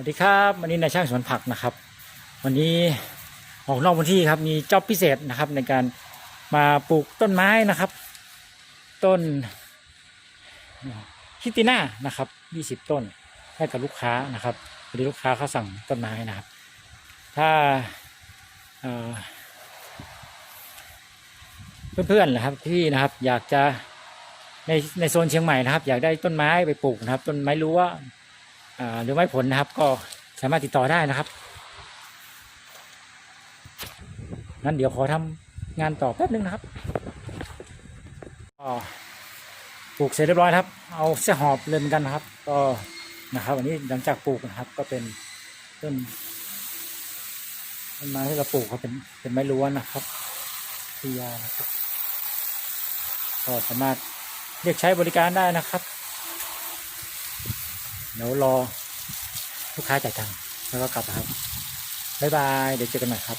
วัสดีครับวันนี้นายช่างสวนผักนะครับ วันนี้ออกนอกพื้นที่ครับมีจ็อบพิเศษนะครับในการมาปลูกต้นไม้นะครับ ต้นคิติน่านะครับ20ต้นให้กับลูกค้านะครับพอดีลูกค้าเขาสั่งต้นไม้นะครับ ถ้าเเพื่อนๆนะครับที่นะครับอยากจะในในโซนเชียงใหม่นะครับ อยากได้ต้นไม้ไปปลูกนะครับ ต้นไม้รั้ว่า หรือไม้ผลนะครับ ก็สามารถติดต่อได้นะครับงั้นเดี๋ยวขอทำงานต่อแป๊บนึงนะครับก็ปลูกเสร็จเรียบร้อยครับ เอาเส้หอบเลยเหมือนกันนะครับ ก็นะครับวันนี้หลังจากปลูกนะครับ ก็เป็นต้นต้นไม้ที่เราปลูกครับเป็นเป็นไม้ล้วนนะครับทียานะครับก็สามารถเรียกใช้บริการได้นะครับ เดี๋ยวรอลูกค้าจ่ายตังค์แล้วก็กลับครับบ๊ายบาย เดี๋ยวเจอกันใหม่ครับ